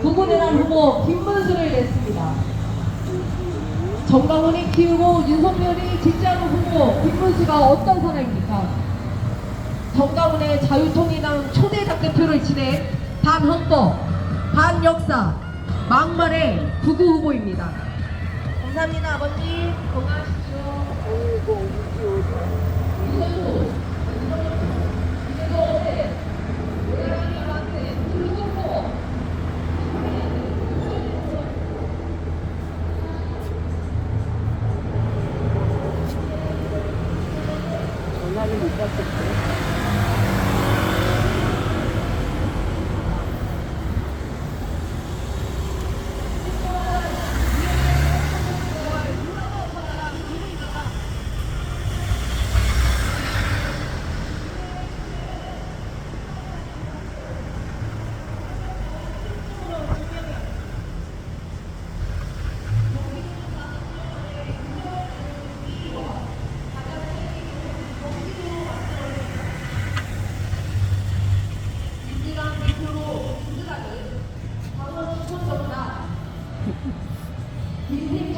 구분해란 후보 김문수를 냈습니다. 정강훈이 키우고 윤석열이 직장 후보 김문수가 어떤 사람입니까? 정강훈의 자유통일당 초대 당대표를 지낸 반헌법, 반역사, 막말의 구구 후보입니다. 감사합니다 아버지 건강하십시오. 많이 못 봤었고.